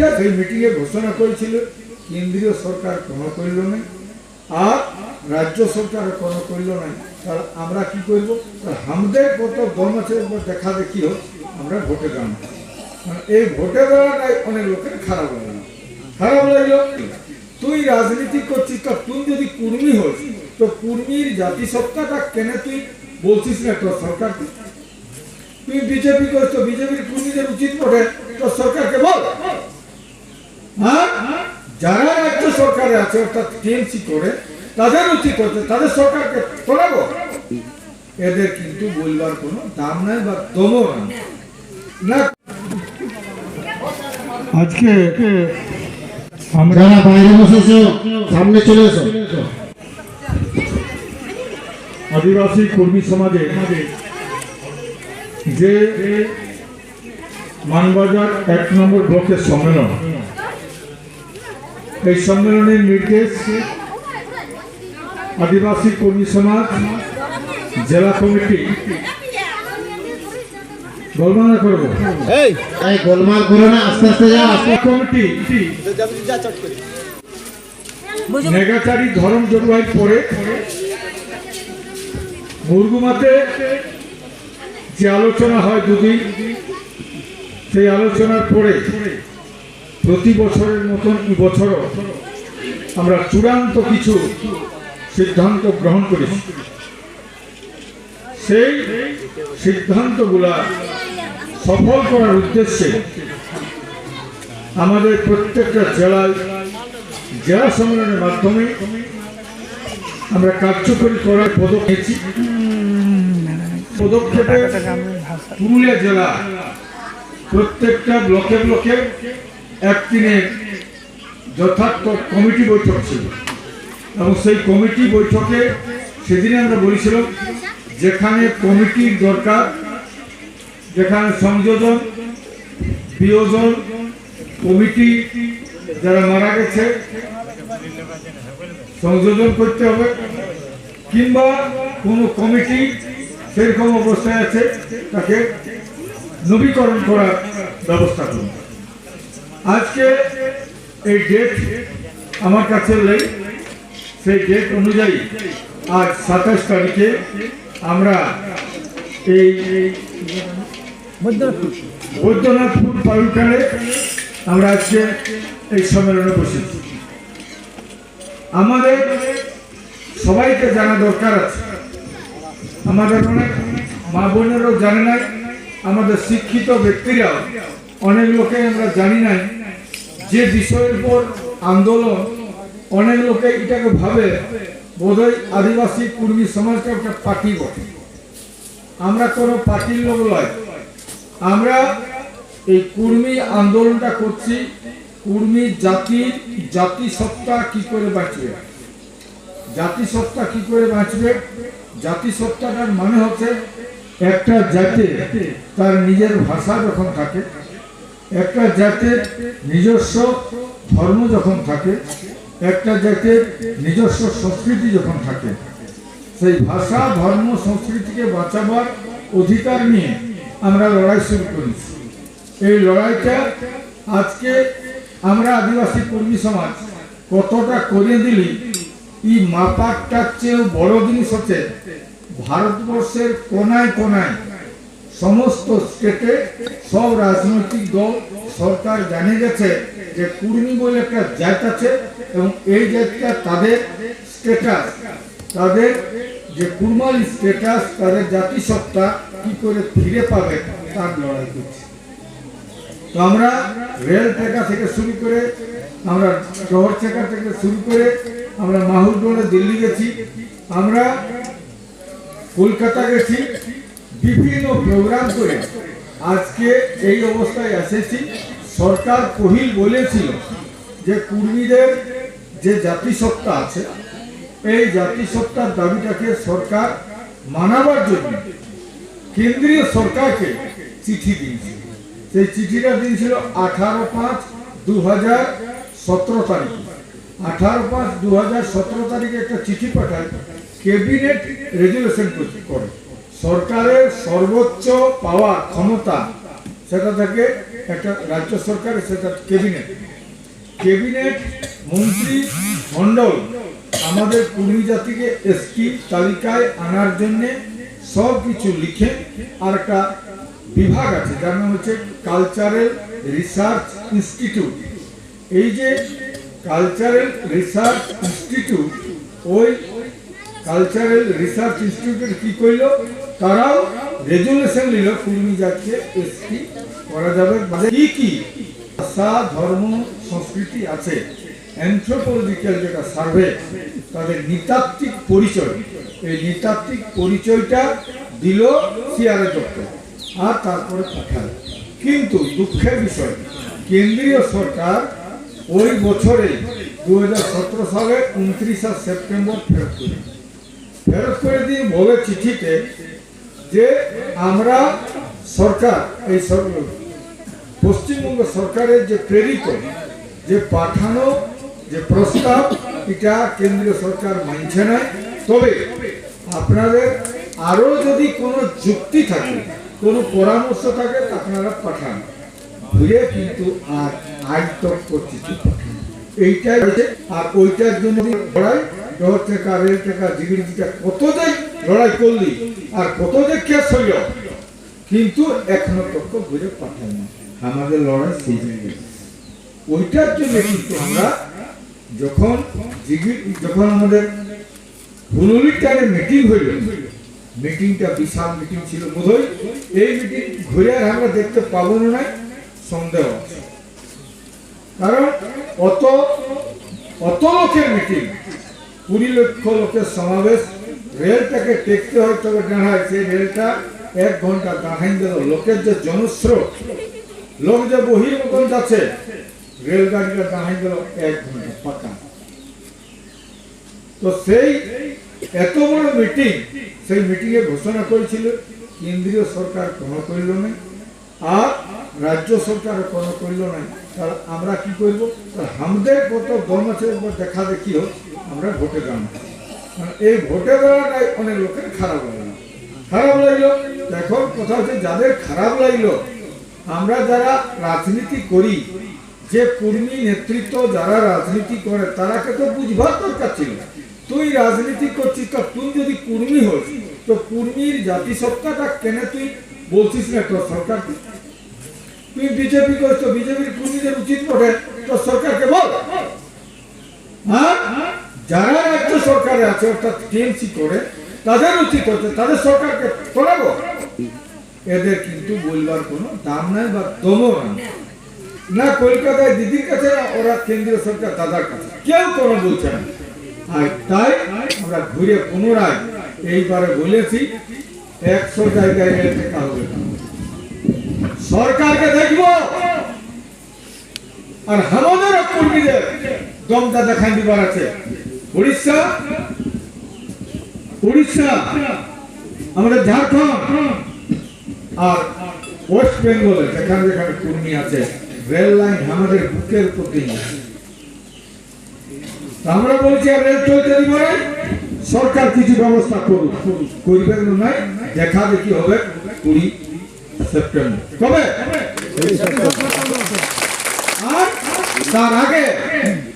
এইটা সেই মিটিংয়ে ঘোষণা করেছিল। কেন্দ্রীয় সরকার কোনো করল না। আর রাজ্য সরকার কোনো করল না। তাহলে আমরা কি করব? আমাদের কত আছে, একবার দেখা দেখি হোক, আমরা ভোটে দাঁড়াবো মানে এই ভোটে দাঁড়াটাই অনেক লোকের খারাপ লাগল খারাপ লাগল তুই রাজনীতি করছিস, তা তুই যদি কুর্মী হোস, তো কুর্মীর জাতিসত্তাটা কেন তুই বলছিস না তোর সরকারকে? তুই বিজেপি করছ বিজেপির কর্মীদের উচিত পড়ে তো সরকারকে বল। যারা রাজ্য সরকারে আছে অর্থাৎ টিএমসি করে তাদের উচিত হচ্ছে তাদের সরকারকে তোলাবো। এদের কিন্তু বলবার কোনো দাম নাই বা দমও না। আজকে আমরা বাইরে বসেছো সামনে চলে এসো। আদিবাসী কর্মী সমাজে যে মানবাজার এক নম্বর ব্লকের সম্মেলন এই সম্মেলনের নির্দেশ আদিবাসী কর্মী সমাজ জেলা কমিটি। করব এই গোলমাল করো না আস্তে আস্তে যাও আস্তে কমিটি। ধরম জলবায়ু পরে মুরগুমাতে যে আলোচনা হয় দুদিন সেই আলোচনার পরে প্রতি বছরের মতন বছরও আমরা চূড়ান্ত কিছু সিদ্ধান্ত গ্রহণ করেছি। সেই সিদ্ধান্তগুলা সফল করার উদ্দেশ্যে আমাদের প্রত্যেকটা জেলায় জেলা সম্মেলনের মাধ্যমে আমরা কার্যকরী করার পদক্ষেপ নিয়েছি। পদক্ষেপে পুরুলিয়া জেলা প্রত্যেকটা ব্লকে ব্লকে একদিনের যথার্থ কমিটি বৈঠক ছিল। এবং সেই কমিটি বৈঠকে সেদিনে আমরা বলেছিলাম, যেখানে কমিটির দরকার, যেখানে সংযোজন, বিয়োজন, কমিটি যারা মারা গেছে, সংযোজন করতে হবে, কিংবা কোনো কমিটি সেরকম অবস্থায় আছে, তাকে নবীকরণ করার ব্যবস্থা করুন আজকে এই ডেট আমার কাছে নেই। সেই ডেট অনুযায়ী আজ সাতাশ তারিখে আমরা এই বৈদ্যনাথপুর পালুটারে আমরা আজকে এই সম্মেলনে বসেছি। আমাদের সবাইকে জানা দরকার আছে। আমাদের অনেক মা বোনেরও জানে নাই, আমাদের শিক্ষিত ব্যক্তিরাও অনেক লোকে আমরা জানি নাই যে বিষয়ের উপর আন্দোলন, অনেক লোকে এটাকে ভাবে বোধহয় আদিবাসী কুর্মী সমাজকে একটা পার্টি বটে। আমরা কোনো পার্টির লোক নয়। আমরা এই কুর্মী আন্দোলনটা করছি, কুর্মী জাতির জাতিসত্তা কি করে বাঁচবে? জাতিসত্তা কি করে বাঁচবে? জাতিসত্তাটার মানে হচ্ছে একটা জাতি, তার নিজের ভাষা যখন থাকে একটা জাতের নিজস্ব ধর্ম যখন থাকে, একটা জাতের নিজস্ব সংস্কৃতি যখন থাকে, সেই ভাষা, ধর্ম, সংস্কৃতিকে বাঁচাবার অধিকার নিয়ে আমরা লড়াই শুরু করেছি। এই লড়াইটা আজকে আমরা আদিবাসী কর্মী সমাজ কতটা করে দিলি, এই মাপাকটার চেয়েও বড় জিনিস হচ্ছে, ভারতবর্ষের কোনায় কোনায় সমস্ত স্টেটে সব রাজনৈতিক দল, সরকার জানে গেছে যে কুর্মী বলে একটা জাত আছে এবং এই জাতটা তাদের স্টেটাস তাদের যে কুর্মাল স্টেটাস তাদের জাতিসত্তা কি করে ফিরে পাবে তার লড়াই করছে। তো আমরা রেল টেকা থেকে শুরু করে, আমরা শহর টেকা থেকে শুরু করে, আমরা মাহুরগড়ে দিল্লি গেছি, আমরা কলকাতা গেছি বিভিন্ন প্রোগ্রাম করে আজকে এই অবস্থায় এসেছি। সরকার কহিল বলেছিল যে কুর্মীদের যে জাতিসত্তা আছে, এই জাতিসত্তার দাবিটাকে সরকার মানাবার জন্য কেন্দ্রীয় সরকারকে চিঠি দিয়েছিল সেই চিঠিটা দিয়েছিল আঠারো পাঁচ দু হাজার সতেরো তারিখে। আঠারো পাঁচ দু হাজার সতেরো তারিখে একটা চিঠি পাঠায়, ক্যাবিনেট রেজুলেশন করে। সরকারের সর্বোচ্চ পাওয়ার ক্ষমতা সেটা থাকে একটা রাজ্য সরকারের সেটা ক্যাবিনেট। ক্যাবিনেট, মন্ত্রী, মণ্ডল, আমাদের কুর্মী জাতিকে এসটি তালিকায় আনার জন্য সব কিছু লিখে আর একটা বিভাগ আছে, যার নাম হচ্ছে কালচারাল রিসার্চ ইনস্টিটিউট এই যে কালচারাল রিসার্চ ইনস্টিটিউট ওই কালচারাল রিসার্চ ইনস্টিটিউটের কি করল তারাও রেজুলেশন নিল কুর্মী জাতকে এসটি, করা যাবে। মানে কি কি? ভাষা, ধর্ম, সংস্কৃতি আছে। অ্যান্থ্রোপোলজিক্যাল যেটা সার্ভে তাদের নৃতাত্ত্বিক পরিচয়। এই নৃতাত্ত্বিক পরিচয়টা দিল সিআরএ দপ্তর আর তারপরে পাঠালো। কিন্তু দুঃখের বিষয়, কেন্দ্রীয় সরকার ওই বছরে দু হাজার সতেরো সালে উনত্রিশে সেপ্টেম্বর ফেরত করে। ফেরত করে দিয়ে বলে চিঠিতে যে আমরা সরকার, এই পশ্চিমবঙ্গ সরকারের যে প্রেরিত, যে পাঠানো, যে প্রস্তাব, এটা কেন্দ্রীয় সরকার মানছে না। তবে আপনাদের আরও যদি কোনো যুক্তি থাকে, কোনো পরামর্শ থাকে আপনারা পাঠান। ঘুরে কিন্তু আর তক চিঠি পাঠান। এইটাই আর ওইটার জন্য শহর থেকে, রেল থেকে জিগিরিটা কত যে লড়াই করলি আর কত যে কেস হইল, কিন্তু এখনও তক ঘুরে পাঠান না। আমাদের লড়াই সেই জায়গায় ওইটার জন্য কিন্তু আমরা যখন জিগির, যখন আমাদের হুলুলির টাইমে মিটিং হইল মিটিংটা বিশাল মিটিং ছিল বোধহয়, এই মিটিং ঘুরে আর আমরা দেখতে পাবো না সন্দেহ কারণ অত অত লোকের মিটিং কুড়ি লক্ষ লোকের সমাবেশ। রেলটাকে টেকতে হয়, তবে দাঁড়ায় সেই রেলটা এক ঘণ্টা দাঁড়াই দিল লোকের যে জনস্রোত, লোক যে বহির্মুখন যাচ্ছে, রেলগাড়িটা দাঁড়াই দিল এক ঘণ্টা পাকা তো সেই এত বড় মিটিং সেই মিটিংয়ে ঘোষণা করেছিল, কেন্দ্রীয় সরকার কোনো করল না। আর রাজ্য সরকার কোনো করল না তাহলে আমরা কি করব আমাদের কত আছে, একবার দেখা দেখি আমরা ভোটে দাঁড়াবো। মানে এই ভোটে দাঁড়াটাই অনেক লোকের খারাপ লাগল। খারাপ লাগল এখন কথা হচ্ছে যাদের খারাপ লাগল, আমরা যারা রাজনীতি করি, যে কর্মী নেতৃত্ব যারা রাজনীতি করে, তারাকে তো বুঝবার দরকার ছিল। তুই রাজনীতি করছিস, তো তুই যদি কর্মী হোস, তো কর্মীর জাতিসত্তাটা কেন তুই বলছিস না? তোর সরকারকে বিজেপি করিস তো বিজেপির কর্মীদের উচিত তো সরকারকে বল। হ্যাঁ? যারা রাজ্য সরকারে আছে, অর্থাৎ টিএমসি করে, তাদের উচিত হচ্ছে, তাদের সরকারকে এদের কিন্তু বলবার কোনো দাম নাই বা দমও না, কলকাতায় দিদির কাছে, ওরা কেন্দ্রীয় সরকার, দাদার কাছে। কেউ কোনো বলছে না। আর তাই আমরা ঘুরে পুনরায় এইবারে বলেছি, একশো জায়গায় রেল হবে না। সরকারকে দেখব। আর আমাদের কর্মীদের দমটা দেখান দিবার আছে। উড়িষ্যা উড়িষ্যা, আমাদের ঝাড়খণ্ড আর ওয়েস্ট বেঙ্গলে যেখানে যেখানে কর্মী আছে, রেল লাইন আমাদের বুকের উপর দিয়ে আছে। তা আমরা বলছি, আর রেল চলতে দিব সরকার কিছু ব্যবস্থা করুক। করবে না, নাই। দেখা দেখি হবে কুড়ি সেপ্টেম্বর। কবে?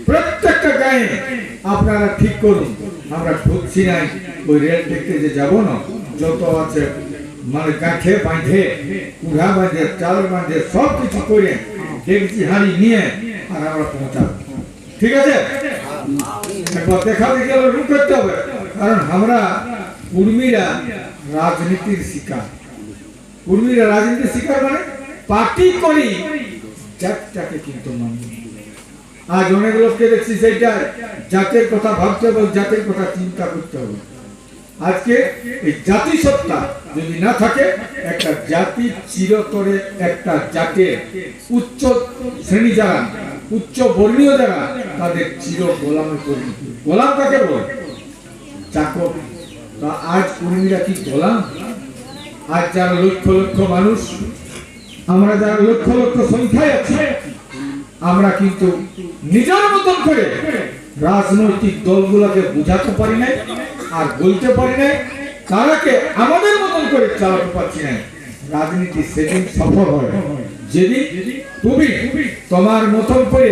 প্রত্যেকটা আপনারা ঠিক করুন। আমরা ঢুকছি নাই, ওই রেল দেখতে যে যাব না, যত আছে মানে গাঁঠে বাঁধে, কুড়া বাঁধে, চাল বাঁধে, সব কিছু করে ডেকচি হাঁড়ি নিয়ে আর আমরা পৌঁছাবো। ঠিক আছে? একবার দেখা দেখি রূপ করতে হবে। কারণ আমরা কুর্মীরা রাজনীতির শিকার। কুর্মীরা রাজনীতির শিকার মানে পার্টি করি। জাতটাকে কিন্তু আজ অনেক লোককে দেখছি সেইটা জাতের কথা ভাবতে হবে, জাতের কথা চিন্তা করতে হবে। আজকে এই জাতিসত্তা যদি না থাকে, একটা জাতি চিরতরে একটা জাতের উচ্চ শ্রেণি যারা, উচ্চ বর্ণীয় যারা, তাদের চির গোলামে পরিণত। গোলাম কাকে বলে? চাকর আজ কর্মীরা কি গোলাম? আজ যারা লক্ষ লক্ষ মানুষ, আমরা যারা লক্ষ লক্ষ সংখ্যায় আছি, আমরা কিন্তু নিজের মতন করে রাজনৈতিক দলগুলোকে বুঝাতে পারি নাই আর বলতে পারি নাই, তারাকে আমাদের মতন করে চালাতে পারছি না রাজনীতি সেদিন সফল হয়। যেদিন তুমি তোমার মতন করে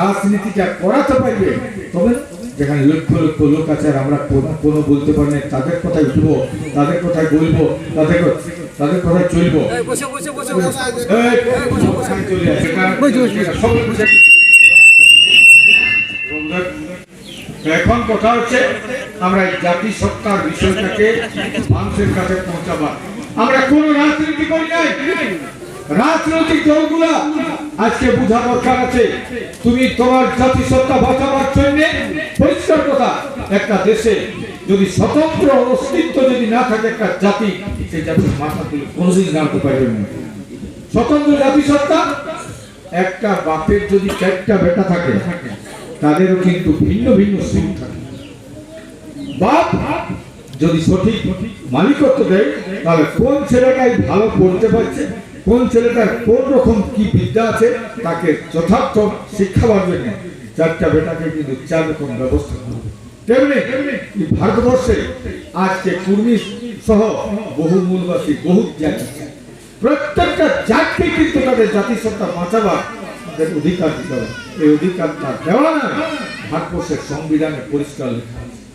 রাজনীতিটা করাতে পারবে, তবে যেখানে লক্ষ লক্ষ লোক আছে আর আমরা কোনো- কোনো বলতে পারি না তাদের কথায় উঠবো তাদের কথায় বলব তাদের তাদের কথায় চলবো। এখন কথা হচ্ছে আমরা এই জাতি সত্তার বিষয়টাকে মানুষের কাছে পৌঁছাবার। আমরা কোন রাজনীতি করি নাই। রাজনৈতিক দলগুলা আজকে বোঝা দরকার আছে। তুমি তোমার জাতি সত্তা বাঁচাবার জন্য পরিষ্কার কথা, একটা দেশে যদি স্বতন্ত্র অস্তিত্ব যদি না থাকে একটা জাতি, সেই জাতির মাথা তুলে কোনোদিন জানতে পারবে না। স্বতন্ত্র জাতিসত্তা, একটা বাপের যদি চারটা বেটা থাকে, তাদেরও কিন্তু ভিন্ন ভিন্ন সুখ থাকে। বাপ যদি সঠিক মালিকত্ব দেয়, তাহলে কোন ছেলেটাই ভালো পড়তে পারছে? কোন ছেলেটার কোন রকম কি বিদ্যা আছে, তাকে যথার্থ শিক্ষা বাড়বে না চারটা বেটাকে কিন্তু চার রকম ব্যবস্থা করবে তেমনি ভারতবর্ষে আজকে কুর্মী সহ বহু মূলবাসী, বহু জাতি প্রত্যেকটা জাতকে কিন্তু তাদের জাতিসত্তা বাঁচাবার তাদের অধিকার দিতে হবে। এই অধিকারটা দেওয়া না, ভারতবর্ষের সংবিধানে পরিষ্কার লেখা আছে।